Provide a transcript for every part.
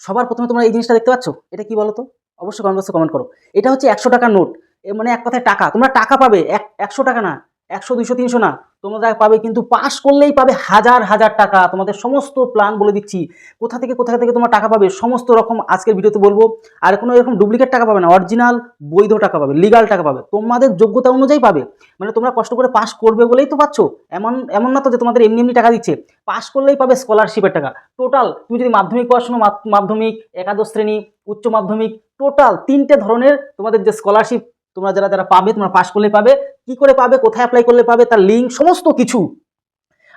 সবার প্রথমে তোমরা এই জিনিসটা দেখতে পাচ্ছ? এটা কি বলো তো অবশ্যই কমেন্ট বক্সে কমেন্ট করো। এটা হচ্ছে একশো টাকার নোট। মানে এক কথায় টাকা। তোমরা টাকা পাবে। এক একশো টাকা না। একশো, দুইশো, তিনশো না, তোমরা পাবে কিন্তু পাস করলেই পাবে হাজার হাজার টাকা। তোমাদের সমস্ত প্ল্যান বলে দিচ্ছি। কোথা থেকে কোথা থেকে তোমরা টাকা পাবে, সমস্ত রকম আজকের ভিডিওতে বলব। আর কোনো এরকম ডুপ্লিকেট টাকা পাবে না অরিজিনাল বৈধ টাকা পাবে লিগাল টাকা পাবে। তোমাদের যোগ্যতা অনুযায়ী পাবে। মানে তোমরা কষ্ট করে পাস করবে বলেই তো পাচ্ছ। এমন এমন না তো যে তোমাদের এমনি এমনি টাকা দিচ্ছে। পাস করলেই পাবে স্কলারশিপের টাকা। টোটাল তুমি যদি মাধ্যমিক পড়াশোনা মাধ- মাধ্যমিক, একাদশ শ্রেণি, উচ্চ মাধ্যমিক টোটাল তিনটে ধরনের তোমাদের যে স্কলারশিপ তোমরা যারা যারা পাবে, তোমরা পাস করলে পাবে। কি করে পাবে, কোথায় অ্যাপ্লাই করলে পাবে, তার লিঙ্ক সমস্ত কিছু।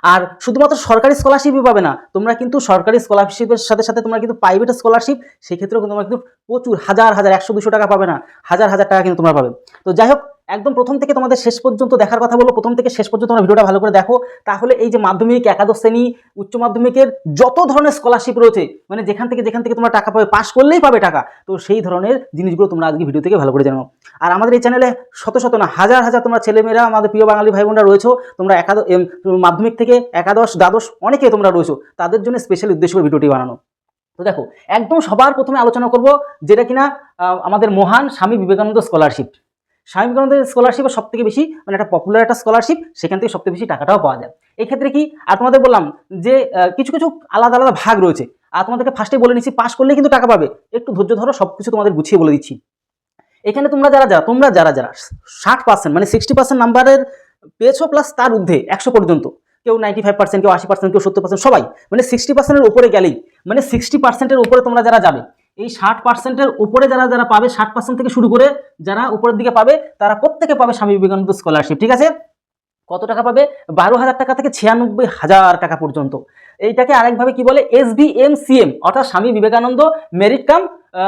আর শুধুমাত্র সরকারি স্কলারশিপই পাবে না, তোমরা কিন্তু সরকারি স্কলারশিপের সাথে সাথে তোমরা কিন্তু প্রাইভেট স্কলারশিপ সেক্ষেত্রেও তোমরা কিন্তু প্রচুর, হাজার হাজার, একশো, দুশো টাকা পাবে না। হাজার হাজার টাকা কিন্তু তোমরা পাবে। তো যাই হোক একদম প্রথম থেকে তোমাদের শেষ পর্যন্ত দেখার কথা বলব। প্রথম থেকে শেষ পর্যন্ত তোমরা ভিডিওটা ভালো করে দেখো। তাহলে এই যে মাধ্যমিক, একাদশ শ্রেণি, উচ্চ মাধ্যমিকের যত ধরনের স্কলারশিপ রয়েছে মানে যেখান থেকে যেখান থেকে তোমরা টাকা পাবে পাস করলেই পাবে টাকা, তো সেই ধরনের জিনিসগুলো তোমরা আজকে ভিডিও থেকে ভালো করে জানো আর আমাদের এই চ্যানেলে শত শত না, হাজার হাজার তোমরা ছেলেমেয়েরা, আমাদের প্রিয় বাঙালি ভাই বোনরা রয়েছো। তোমরা একাদশ মাধ্যমিক থেকে একাদশ, দ্বাদশ অনেকে তোমরা রয়েছো। তাদের জন্য স্পেশাল উদ্দেশ্য করে ভিডিওটি বানানো। তো দেখো, একদম সবার প্রথমে আলোচনা করব, যেটা কিনা আমাদের মহান স্বামী বিবেকানন্দ স্কলারশিপ স্বামী বিবেকানন্দের স্কলারশিপের সব থেকে বেশি মানে একটা পপুলার একটা স্কলারশিপ সেখান থেকে সবথেকে বেশি টাকাটাও পাওয়া যায়। এই ক্ষেত্রে কি, আর তোমাদের বললাম যে কিছু কিছু আলাদা আলাদা ভাগ রয়েছে। আর তোমাদেরকে ফার্স্টে বলে নিচ্ছি পাস করলেই কিন্তু টাকা পাবে। একটু ধৈর্য ধরো সব কিছু তোমাদের গুছিয়ে বলে দিচ্ছি। এখানে তোমরা যারা যারা, তোমরা যারা যারা, ষাট পার্সেন্ট মানে সিক্সটি পার্সেন্ট নাম্বারের পেয়েছ প্লাস তার ঊর্ধ্বে একশো পর্যন্ত, কেউ নাইনটি ফাইভ পার্সেন্ট কেউ আশি পার্সেন্ট কেউ সত্তর পার্সেন্ট সবাই। মানে সিক্সটি পার্সেন্টের উপরে গেলেই মানে সিক্সটি পার্সেন্টের উপরে তোমরা যারা যাবে এই ষাট পার্সেন্টের উপরে যারা যারা পাবে ষাট পার্সেন্ট থেকে শুরু করে যারা উপরের দিকে পাবে, তারা প্রত্যেকে পাবে স্বামী বিবেকানন্দ স্কলারশিপ ঠিক আছে? কত টাকা পাবে? বারো হাজার টাকা থেকে ছিয়ানব্বই হাজার টাকা পর্যন্ত। এইটাকে আরেকভাবে কি বলে? S B M C M অর্থাৎ স্বামী বিবেকানন্দ মেরিট কাম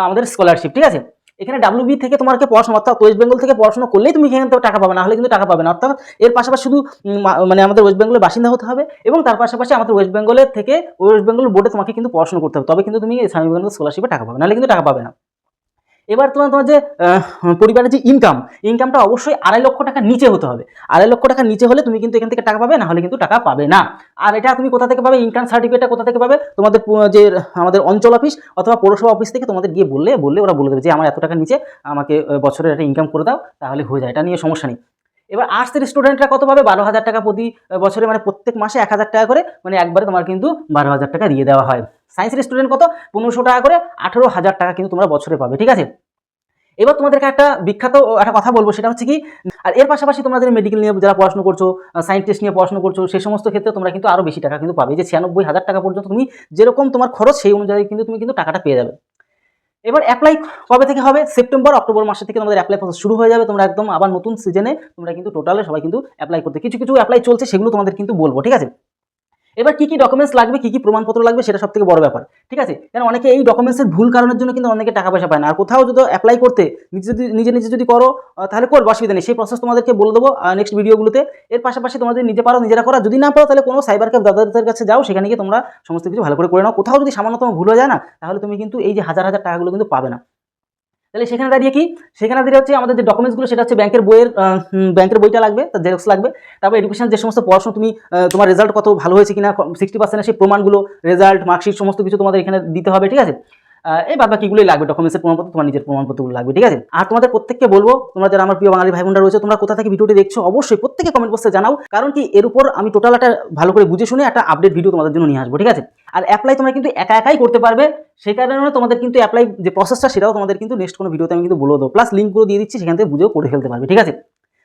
আমাদের স্কলারশিপ ঠিক আছে? এখানে ডাব্লিউবি থেকে তোমাকে পড়াশোনা, অর্থাৎ ওয়েস্ট বেঙ্গল থেকে পড়াশোনা করলেই তুমি এখান থেকে টাকা পাবে, না হলে কিন্তু টাকা পাবে না। অর্থাৎ এর পাশাপাশি শুধু মানে আমাদের ওয়েস্ট বেঙ্গলের বাসিন্দা হতে হবে এবং তার পাশাপাশি আমাদের ওয়েস্ট বেঙ্গলের থেকে ওয়েস্ট বেঙ্গল বোর্ডে তোমাকে কিন্তু পড়াশোনা করতে হবে। তবে কিন্তু তুমি স্বামী বিবেকানন্দ স্কলারশিপে টাকা পাবে নাহলে কিন্তু টাকা পাবে না। এবার তোমার তোমার যে পরিবারের যে ইনকাম ইনকামটা অবশ্যই আড়াই লক্ষ টাকা নিচে হতে হবে। আড়াই লক্ষ টাকা নিচে হলে তুমি কিন্তু এখান থেকে টাকা পাবে না হলে কিন্তু টাকা পাবে না। আর এটা তুমি কোথা থেকে পাবে? ইনকাম সার্টিফিকেটটা কোথা থেকে পাবে? তোমাদের যে, আমাদের অঞ্চল অফিস অথবা পৌরসভা অফিস থেকে তোমাদের গিয়ে বললে বললে ওরা বলে দেবে যে, আমার এত টাকা নিচে আমাকে বছরের একটা ইনকাম করে দাও, তাহলে হয়ে যায়। এটা নিয়ে সমস্যা নেই। এবার আর্টসের স্টুডেন্টরা কত পাবে? বারো হাজার টাকা প্রতি বছরে মানে প্রত্যেক মাসে এক হাজার টাকা করে মানে একবারে তোমার কিন্তু বারো হাজার টাকা দিয়ে দেওয়া হয়। সায়েন্সের স্টুডেন্ট কত? পনেরোশো টাকা করে আঠেরো হাজার টাকা কিন্তু তোমরা বছরে পাবে, ঠিক আছে? এবার তোমাদেরকে একটা বিখ্যাত একটা কথা বলব, সেটা হচ্ছে কি, আর এর পাশাপাশি তোমরা যদি মেডিকেল নিয়ে, যারা পড়াশোনা করছ সায়েন্টিস্ট নিয়ে পড়াশোনা করছ সেই সমস্ত ক্ষেত্রে তোমরা কিন্তু আরও বেশি টাকা কিন্তু পাবে। যে ছিয়ানব্বই হাজার টাকা পর্যন্ত তুমি যেরকম তোমার খরচ, সেই অনুযায়ী কিন্তু তুমি কিন্তু টাকাটা পেয়ে যাবে। এবার অ্যাপ্লাই কবে থেকে হবে? সেপ্টেম্বর অক্টোবর মাসে থেকে তোমাদের অ্যাপ্লাই প্রসেস শুরু হয়ে যাবে। তোমরা একদম আবার নতুন সিজনে তোমরা কিন্তু টোটালে সবাই কিন্তু অ্যাপ্লাই করতে কিছু কিছু অ্যাপ্লাই চলছে, সেগুলো তোমাদের কিন্তু বলব, ঠিক আছে? এবার কি কি ডকুমেন্টস লাগবে, কি কি প্রমাণপত্র লাগবে সেটা সব থেকে বড় ব্যাপার, ঠিক আছে? কারণ অনেকে এই ডকুমেন্টসের ভুল কারণের জন্য কিন্তু অনেকে টাকা পয়সা পায় না। আর কোথাও যদি অ্যাপ্লাই করতে, নিজে যদি, নিজে নিজে যদি করো তাহলে করব, অসুবিধা নেই। সেই প্রসেস তোমাদেরকে বলে দেবো নেক্সট ভিডিওগুলোতে এর পাশাপাশি তোমাদের নিজে পারো, নিজেরা করা। যদি না পারো, তাহলে কোনো সাইবার ক্যাফ দাদাদের কাছে যাও, সেখানে গিয়ে তোমরা সমস্ত কিছু ভালো করে করে নাও। কোথাও যদি সামান্যতম ভুল হয়ে যায় না, তাহলে তুমি কিন্তু এই যে হাজার হাজার টাকাগুলো কিন্তু পাবে না। তাহলে সেখানে দাঁড়িয়ে কি? সেখানে দাঁড়িয়ে হচ্ছে আমাদের যে ডকুমেন্টসগুলো সেটা হচ্ছে ব্যাংকের বইয়ের ব্যাংকের বইটা লাগবে, তার জেরক্স লাগবে। তারপর এডুকেশন যে সমস্ত পড়াশোনা তুমি তোমার রেজাল্ট কত ভালো হয়েছে কিনা সিক্সটি পার্সেন্ট সেই প্রমাণগুলো রেজাল্ট মার্কশিট সমস্ত কিছু তোমাদের এখানে দিতে হবে, ঠিক আছে? এই বাদ বাকিগুলোই লাগবে ডকুমেন্টসের প্রমাণপত্র, তোমার নিজের প্রমাণপত্রগুলো লাগবে, ঠিক আছে? আর তোমাদের প্রত্যেককে বলব, তোমরা যারা আমার প্রিয় বাঙালি ভাই বোনরা রয়েছে, তোমরা কোথা থেকে ভিডিওটি দেখছ, অবশ্যই প্রত্যেকে কমেন্ট বক্সে জানাও, কারণ কি এর উপর আমি টোটাল একটা ভালো করে বুঝে শুনে একটা আপডেট ভিডিও তোমাদের জন্য নিয়ে আসব, ঠিক আছে? আর অ্যাপ্লাই তোমরা কিন্তু একা একাই করতে পারবে সেই কারণে তোমাদের কিন্তু অ্যাপ্লাই যে প্রসেসটা সেটাও তোমাদের কিন্তু নেক্সট কোনো ভিডিওতে আমি কিন্তু বলে দেবো প্লাস লিঙ্কগুলো দিয়ে দিচ্ছি, সেখান থেকে বুঝেও করে ফেলতে পারবে, ঠিক আছে?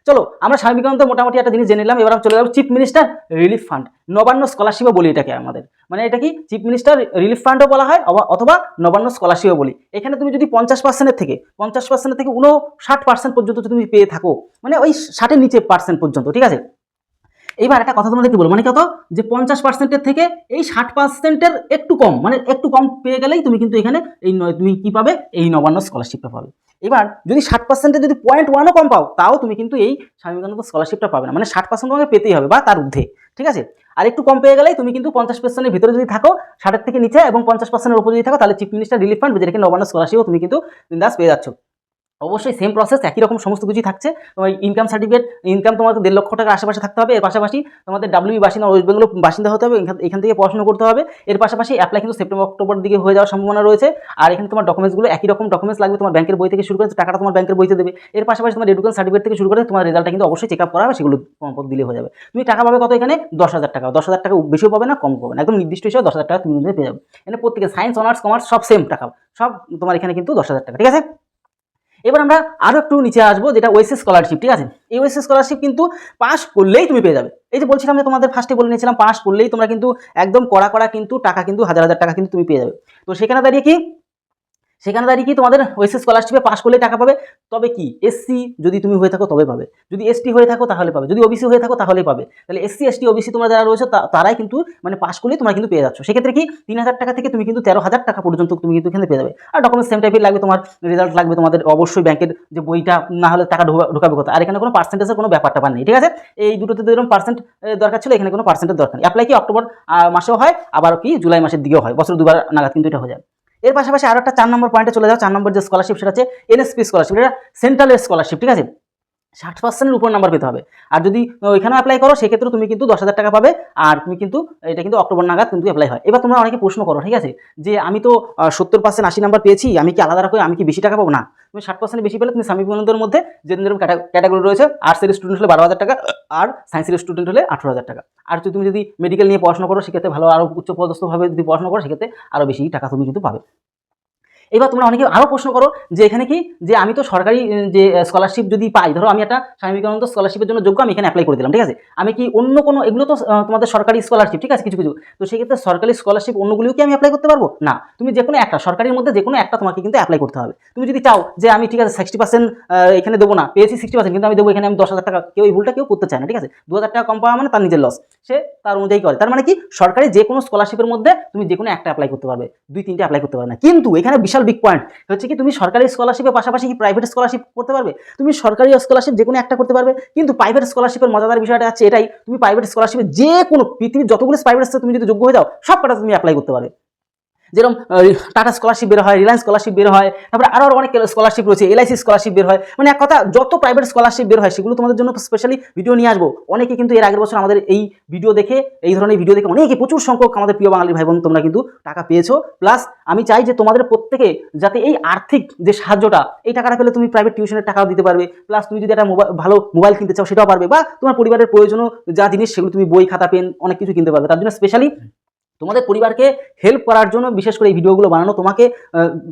চলো, আমরা স্বামী বিবেকানন্দ মোটামুটি একটা জিনিস জেনে নিলাম, এবার আমরা চলে যাব chief minister relief fund Nabanna স্কলারশিপও বলি এটাকে আমাদের। মানে এটা কি? চিফ মিনিস্টার রিলিফ ফান্ডও বলা হয় অথবা নবান্ন স্কলারশিপও বলি। এখানে তুমি যদি পঞ্চাশ পার্সেন্টের থেকে, পঞ্চাশ পার্সেন্টের থেকে উনষাট পার্সেন্ট পর্যন্ত তুমি পেয়ে থাকো মানে ওই ষাটের নিচে পার্সেন্ট পর্যন্ত, ঠিক আছে? এইবার একটা কথা তোমাদেরকে বলব। মানে কত যে পঞ্চাশ পার্সেন্টের থেকে এই ষাট পার্সেন্টের একটু কম মানে একটু কম পেয়ে গেলেই তুমি কিন্তু এখানে এই তুমি কি পাবে? এই নবান্ন স্কলারশিপটা পাবে। এবার যদি ষাট পার্সেন্টের যদি পয়েন্ট ওয়ানও কম পাও, তাও তুমি কিন্তু এই স্বামী বিবেকানন্দ স্কলারশিপটা পাবে না। মানে ষাট পার্সেন্ট তোমাকে পেতেই হবে বা তার ঊর্ধ্বে। ঠিক আছে? আর একটু কম পেয়ে গেলেই তুমি কিন্তু পঞ্চাশ পার্সেন্টের ভিতরে যদি থাকো, ষাটের থেকে নিচে এবং পঞ্চাশ পার্সেন্টের উপর যদি থাকো, তাহলে চিফ মিনিস্টার রিলিফ ফান্ড যেটাকে নবান্ন স্কলারশিপও তুমি কিন্তু বিন্দাস পেয়ে যাচ্ছ। অবশ্যই সেম প্রসেস একই রকম সমস্ত কিছুই থাকছে। তোমার ইনকাম সার্টিফিকেট ইনকাম তোমাকে দেড় লক্ষ টাকার আশেপাশে থাকতে হবে। এর পাশাপাশি তোমাদের ডাব্লিউ বাসিন্দা ওয়েস্ট বেঙ্গল বাসিন্দা হতে হবে। এখান- থেকে পড়াশোনা করতে হবে। এর পাশাপাশি অ্যাপ্লাই কিন্তু সেপ্টেম্বর অক্টোবর দিকে হয়ে যাওয়ার সম্ভাবনা রয়েছে। আর এখানে তোমার ডকুমেন্টসগুলো একই রকম ডকুমেন্টস লাগবে। তোমার ব্যাংকের বই থেকে শুরু করে টাকাটা তোমার ব্যাংকের বইতে দেবে। এর পাশাপাশি তোমার এডুকেশন সার্টিফিকেট থেকে শুরু করে তোমার রেজাল্টটা কিন্তু অবশ্যই চেক আপ করা হবে। সেগুলো দিলে হয়ে যাবে। তুমি টাকা পাবে কত এখানে? দশ হাজার টাকা। দশ হাজার টাকা বেশিও পাবে না কম পাবে না। একদম নির্দিষ্ট হিসেবে দশ হাজার টাকা তুমি পেয়ে যাবে। এখানে প্রত্যেকে সায়েন্স অনার্স কমার্স সব সেম টাকা। সব তোমার এখানে কিন্তু দশ হাজার টাকা। ঠিক আছে? এবার আমরা আরও একটু নিচে আসব, যেটা ওয়েসিস স্কলারশিপ ঠিক আছে? এই ওয়েসিস স্কলারশিপ কিন্তু পাস করলেই তুমি পেয়ে যাবে। এই যে বলছিলাম যে তোমাদের ফার্স্টে বলে নিয়েছিলাম পাস করলেই তোমরা কিন্তু একদম কড়া কড়া কিন্তু টাকা কিন্তু, হাজার হাজার টাকা কিন্তু তুমি পেয়ে যাবে। তো সেখানে দাঁড়িয়ে কি সেখানে দাঁড়িয়ে কি তোমাদের ওয়েসিস স্কলারশিপে পাস করলে টাকা পাবে? তবে কি? এসসি যদি তুমি হয়ে থাকো তবে পাবে। যদি এসটি হয়ে থাকো তাহলে পাবে। যদি ওবিসি হয়ে থাকো তাহলেই পাবে। তাহলে এসসি এসটি ওবিসি তোমরা যারা রয়েছে তারাই কিন্তু মানে পাশ করলেই তোমরা কিন্তু পেয়ে যাচ্ছ। সেক্ষেত্রে কি? তিন হাজার টাকা থেকে তুমি কিন্তু তেরো হাজার টাকা পর্যন্ত তুমি কিন্তু এখানে পেয়ে যাবে। আর ডকুমেন্টস সেম টাইপের লাগবে তোমার রেজাল্ট লাগবে তোমাদের অবশ্যই ব্যাংকের যে বইটা, না হলে টাকা ঢোকা- ঢোকাবে কথা আর এখানে কোনো পার্সেন্টেজের কোনো ব্যাপারটা পার নেই, ঠিক আছে? এই দুটোতে যেরকম পার্সেন্ট দরকার ছিল, এখানে কোনো পার্সেন্টের দরকার নেই। অ্যাপ্লাই কি অক্টোবর মাসেও হয় আবার কি জুলাই মাসের দিকেও হয়। বছর দুবার নাগাদ কিন্তু এটা হয়ে যায়। এর পাশাপাশি আরও একটা চার নম্বর পয়েন্টে চলে যাও, চার নম্বর যে স্কলারশিপ সেটা হচ্ছে এনএসপি স্কলারশিপ এটা সেন্ট্রাল স্কলারশিপ ঠিক আছে? ষাট পার্সেন্টের উপর নাম্বার পেতে হবে। আর যদি ওইখানে অ্যাপ্লাই করো সেক্ষেত্রে তুমি কিন্তু দশ হাজার টাকা পাবে আর তুমি কিন্তু, এটা কিন্তু অক্টোবর নাগাদ কিন্তু অ্যাপ্লাই হয়। এবার তোমরা অনেকে প্রশ্ন করো, ঠিক আছে? যে আমি তো সত্তর পার্সেন্ট আশি নাম্বার পেয়েছি, আমি কি আলাদা করে আমি কি বেশি টাকা পাবো? না। তুমি ষাট পার্সেন্ট বেশি পেলে তুমি স্বামী বিবেকানন্দের মধ্যে যে যেরকম ক্যাটাগরি রয়েছে আর্টসের স্টুডেন্ট হলে বারো হাজার টাকা, আর সায়েন্সের স্টুডেন্ট হলে আঠারো হাজার টাকা। আর যদি তুমি যদি মেডিকেল নিয়ে পড়াশোনা করো, সেক্ষেত্রে ভালো আরও উচ্চ পদস্থভাবে যদি পড়াশোনা করো, সেক্ষেত্রে আরও বেশি টাকা তুমি কিন্তু পাবে। এবার তোমরা অনেকে আরও প্রশ্ন করো যে এখানে কি, যে আমি তো সরকারি যে স্কলারশিপ যদি পাই, ধরো আমি একটা স্বামী বিবেকানন্দ স্কলারশিপের জন্য যোগ্য আমি এখানে অ্যাপ্লাই করে দিলাম, ঠিক আছে? আমি কি অন্য কোনো, এগুলো তো তোমাদের সরকারি স্কলারশিপ ঠিক আছে? কিছু কিছু। তো সেক্ষেত্রে সরকারি স্কলারশিপ অন্যগুলিও কি আমি অ্যাপ্লাই করতে পারব? না। তুমি যে কোনো একটা, সরকারির মধ্যে যে কোনো একটা তোমাকে কিন্তু অ্যাপ্লাই করতে হবে। তুমি যদি চাও যে আমি, ঠিক আছে সিক্সটি পার্সেন্ট এখানে দেবো না, পেয়েছি সিক্সটি পার্সেন্ট কিন্তু আমি দেবো এখানে আমি দশ হাজার টাকা, কেউ এই ভুলটা কেউ করতে চায় না, ঠিক আছে? দু হাজার টাকা কম পাওয়া মানে তার নিজের লস সে তার অনুযায়ী করে। তার মানে কি, সরকারি যে কোনো স্কলারশিপের মধ্যে তুমি যে কোনো একটা অ্যাপ্লাই করতে পারবে। দুই, তিনটে অ্যাপ্লাই করতে পারবে না। কিন্তু এখানে বিশাল বিগ পয়েন্ট হচ্ছে কি, তুমি সরকারি স্কলারশিপের পাশাপাশি কি প্রাইভেট স্কলারশিপ করতে পারবে? তুমি সরকারি স্কলারশিপ যে কোনো একটা করতে পারবে, কিন্তু প্রাইভেট স্কলারশিপের মজাদার বিষয়টা আছে এটাই, তুমি প্রাইভেট স্কলারশিপে যে কোনো পৃথিবীর যতগুলো প্রাইভেট আছে, তুমি যদি যোগ্য হয়ে যাও সব কটা তুমি অ্যাপ্লাই করতে পারবে। যেরকম টাটা স্কলারশিপ বের হয় রিলায়েন্স স্কলারশিপ বের হয়, তারপরে আরও অনেক স্কলারশিপ রয়েছে এলআইসি স্কলারশিপ বের হয়। মানে এক কথা, যত প্রাইভেট স্কলারশিপ বের হয়, সেগুলো তোমাদের জন্য স্পেশালি ভিডিও নিয়ে আসব। অনেকে কিন্তু এর আগের বছর আমাদের এই ভিডিও দেখে, এই ধরনের ভিডিও দেখে অনেকে প্রচুর সংখ্যক আমাদের প্রিয় বাঙালি ভাই বোন তোমরা কিন্তু টাকা পেয়েছ। প্লাস আমি চাই যে তোমাদের প্রত্যেকে যাতে এই আর্থিক যে সাহায্যটা, এই টাকাটা পেলে তুমি প্রাইভেট টিউশনের টাকাও দিতে পারবে। প্লাস তুমি যদি একটা মোবাইল ভালো মোবাইল কিনতে চাও, সেটাও পারবে। বা তোমার পরিবারের প্রয়োজনীয় যা জিনিস, সেগুলো তুমি বই, খাতা পেন অনেক কিছু কিনতে পারবে। তার জন্য স্পেশালি তোমাদের পরিবারকে হেল্প করার জন্য বিশেষ করে এই ভিডিওগুলো বানানো, তোমাকে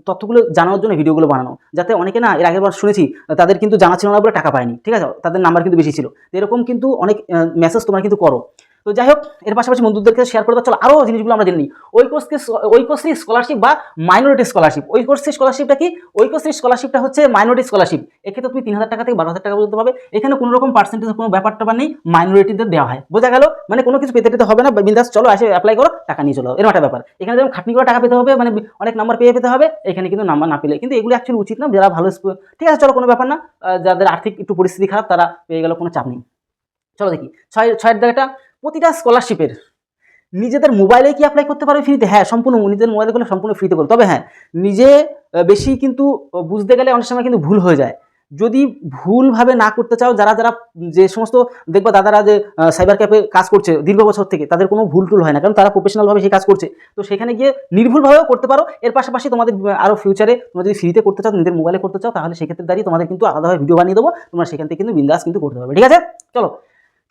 তথ্যগুলো জানানোর জন্য ভিডিওগুলো বানানো। যাতে অনেকে না, এর আগের বার শুনেছি তাদের কিন্তু জানা ছিল না বলে টাকা পায়নি, ঠিক আছে? তাদের নাম্বার কিন্তু বেশি ছিল। এরকম কিন্তু অনেক মেসেজ তোমার কিন্তু করো। তো যাই হোক এর পাশাপাশি বন্ধুদেরকে শেয়ার করে চলো আরও জিনিসগুলো আমরা জেনে নিই। ঐকশ্রী ঐকশ্রী স্কলারশিপ বা মাইনরিটি স্কলারশিপ ঐকশ্রী স্কলারশিপটা কি? ঐকশ্রী স্কলারশিপটা হচ্ছে মাইনরিটি স্কলারশিপ এক্ষেত্রে তুমি তিন হাজার টাকা থেকে বারো হাজার টাকা পর্যন্ত পাবে। এখানে কোনো রকম পার্সেন্টেজ কোনো ব্যাপারটা নেই মাইনরিটিদের দেওয়া হয়। বোঝা গেল? মানে কোনো কিছু পেতে পেতে হবে না। বিন্দাস চলো, এসে অ্যাপ্লাই করো, টাকা নিয়ে চলো। এরকম একটা ব্যাপার। এখানে যেমন খাটনি করে টাকা পেতে হবে মানে অনেক নাম্বার পেয়ে পেতে হবে, এখানে কিন্তু নাম্বার না পেলে। কিন্তু এগুলো অ্যাকচুয়ালি উচিত না। যারা ভালো ঠিক আছে, চলো, কোনো ব্যাপার না। যাদের আর্থিক একটু পরিস্থিতি খারাপ, তারা পেয়ে গেল কোনো চাপ নেই। চলো দেখি। ছয়, ছয়ের জায়গাটা প্রতিটা স্কলারশিপের নিজেদের মোবাইলে কি অ্যাপ্লাই করতে পারবে ফ্রিতে হ্যাঁ সম্পূর্ণ, নিজেদের মোবাইলে করলে সম্পূর্ণ ফ্রিতে করবে। তবে হ্যাঁ নিজে বেশি কিন্তু বুঝতে গেলে অনেক সময় কিন্তু ভুল হয়ে যায়। যদি ভুলভাবে না করতে চাও, যারা যারা যে সমস্ত, দেখবা দাদারা যে সাইবার ক্যাফে কাজ করছে দীর্ঘ বছর থেকে, তাদের কোনো ভুল টুল হয় না। কারণ তারা প্রফেশনালভাবে সেই কাজ করছে। তো সেখানে গিয়ে নির্ভুলভাবেও করতে পারো। এর পাশাপাশি তোমাদের আরও ফিউচারে তোমরা যদি ফ্রিতে করতে চাও নিজের মোবাইলে করতে চাও, তাহলে সেক্ষেত্রে দাঁড়িয়ে তোমাদের কিন্তু আলাদাভাবে ভিডিও বানিয়ে দেবো। তোমরা সেখান থেকে কিন্তু বিন্দাস কিন্তু করতে পারবে। ঠিক আছে? চলো।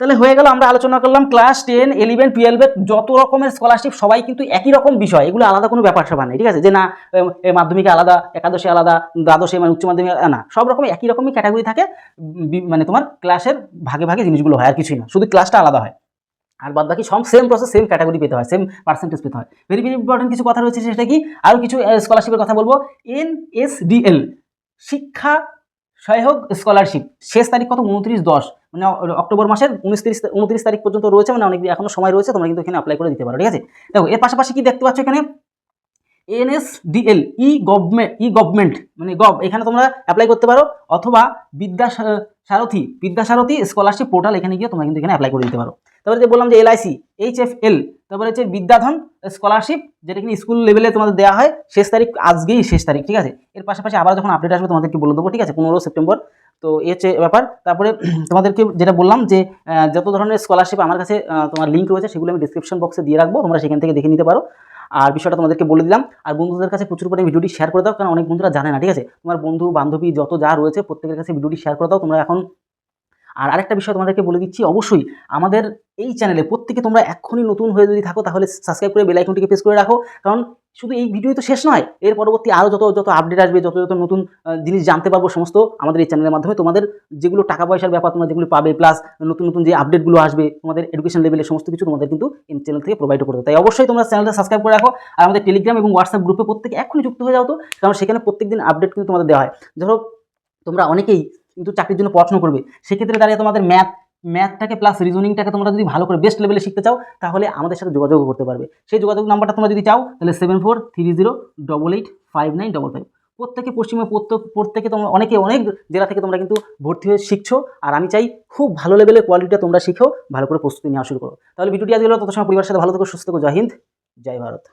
তাহলে হয়ে গেল, আমরা আলোচনা করলাম ক্লাস টেন ইলেভেন টুয়েলভের যত রকমের স্কলারশিপ সবাই কিন্তু একই রকম বিষয়, এগুলো আলাদা কোনো ব্যাপার স্যাপার নেই, ঠিক আছে? যে না মাধ্যমিকে আলাদা, একাদশে আলাদা, দ্বাদশে মানে উচ্চ মাধ্যমিক না, সব রকম একই রকমই ক্যাটাগরি থাকে মানে তোমার ক্লাসের ভাগে ভাগে জিনিসগুলো হয়, আর কিছুই না, শুধু ক্লাসটা আলাদা হয়। আর বাদ বাকি সব সেম প্রসেস সেম ক্যাটাগরি পেতে হয় সেম পার্সেন্টেজ পেতে হয়। ভেরি ভেরি ইম্পর্টেন্ট কিছু কথা রয়েছে সেটা কি? আরও কিছু স্কলারশিপের কথা বলব। এন এস ডিএল শিক্ষা সহায়ক স্কলারশিপ শেষ তারিখ কত? উনত্রিশ দশ। মানে অক্টোবর মাসের উনত্রিশ তারিখ পর্যন্ত রয়েছে মানে অনেক এখনও সময় রয়েছে, তোমরা কিন্তু এখানে অ্যাপ্লাই করে দিতে পারো, ঠিক আছে? দেখো, এর পাশাপাশি কি দেখতে পাচ্ছ এখানে? NSDL e government e government মানে গভ এখানে তোমরা অ্যাপ্লাই করতে পারো, অথবা বিদ্যা সারথী বিদ্যাসারথী স্কলারশিপ পোর্টাল এখানে গিয়ে তোমরা কিন্তু এখানে অ্যাপ্লাই করে দিতে পারো। তারপরে যে বললাম যে এলআইসি এইচ এফ এল তারপরে হচ্ছে বিদ্যাধন স্কলারশিপ যেটা কিনা স্কুল লেভেলে তোমাদের দেওয়া হয়, শেষ তারিখ, আজকেই শেষ তারিখ, ঠিক আছে? এর পাশাপাশি আবার যখন আপডেট আসবে, তোমাদেরকে বলে দেবো, ঠিক আছে? পনেরো সেপ্টেম্বর তো এ হচ্ছে ব্যাপার। তারপরে তোমাদেরকে যেটা বললাম যে যত ধরনের স্কলারশিপ আমার কাছে তোমার লিঙ্ক রয়েছে, সেগুলো আমি ডিসক্রিপশন বক্সে দিয়ে রাখব, তোমরা সেখান থেকে দেখে নিতে পারো। আর বিষয়টা তোমাদেরকে বলে দিলাম, আর বন্ধুদের কাছে প্রচুর পরে ভিডিওটি শেয়ার করে দাও, কারণ অনেক বন্ধুরা জানে না, ঠিক আছে? তোমার বন্ধু, বান্ধবী, যত যা রয়েছে, প্রত্যেকের কাছে ভিডিওটি শেয়ার করে দাও, তোমরা এখন আর আরেকটা বিষয় তোমাদেরকে বলে দিচ্ছি, অবশ্যই আমাদের এই চ্যানেলে প্রত্যেকে তোমরা এক্ষুনি নতুন হয়ে যদি থাকো তাহলে সাবস্ক্রাইব করে বেল আইকনটিকে প্রেস করে রাখো। কারণ শুধু এই ভিডিওই তো শেষ নয়, এর পরবর্তী আরও যত যত আপডেট আসবে, যত যত নতুন জিনিস জানতে পারব, সমস্ত আমাদের এই চ্যানেলের মাধ্যমে তোমাদের যেগুলো টাকা পয়সার ব্যাপার তোমরা যেগুলো পাবে প্লাস নতুন নতুন যে আপডেটগুলো আসবে, তোমাদের এডুকেশন লেভেলে সমস্ত কিছু তোমাদের কিন্তু এই চ্যানেল থেকে প্রোভাইড করে দেবে। তাই অবশ্যই তোমরা চ্যানেলটা সাবস্ক্রাইব করে রাখো আর আমাদের টেলিগ্রাম এবং হোয়াটসঅ্যাপ গ্রুপে প্রত্যেকে এখনই যুক্ত হয়ে যাও তো, কারণ সেখানে প্রত্যেকদিন আপডেট কিন্তু তোমাদের দেওয়া হয়। ধরো তোমরা অনেকেই কিন্তু চাকরির জন্য পড়াশোনা করবে। সেক্ষেত্রে দাঁড়িয়ে তোমাদের ম্যাথ ম্যাথটাকে প্লাস রিজনিংটাকে তোমরা যদি ভালো করে বেস্ট লেভেলে শিখতে চাও, তাহলে আমাদের সাথে যোগাযোগ করতে পারবে। সেই যোগাযোগ নাম্বারটা তোমরা যদি চাও, তাহলে seven four three zero double eight five nine double five প্রত্যেকে পশ্চিমে প্রত্যেক প্রত্যেকে তোমরা, অনেকে অনেক জেলা থেকে তোমরা কিন্তু ভর্তি হয়ে শিখছো, আর আমি চাই খুব ভালো লেভেলের কোয়ালিটিটা তোমরা শিখো ভালো করে প্রস্তুতি নেওয়া শুরু করো। তাহলে ভিডিওটি আজ গেলো তত সময় পরিবারের সাথে ভালো থেকো, সুস্থ থেকো, জয় হিন্দ, জয় ভারত।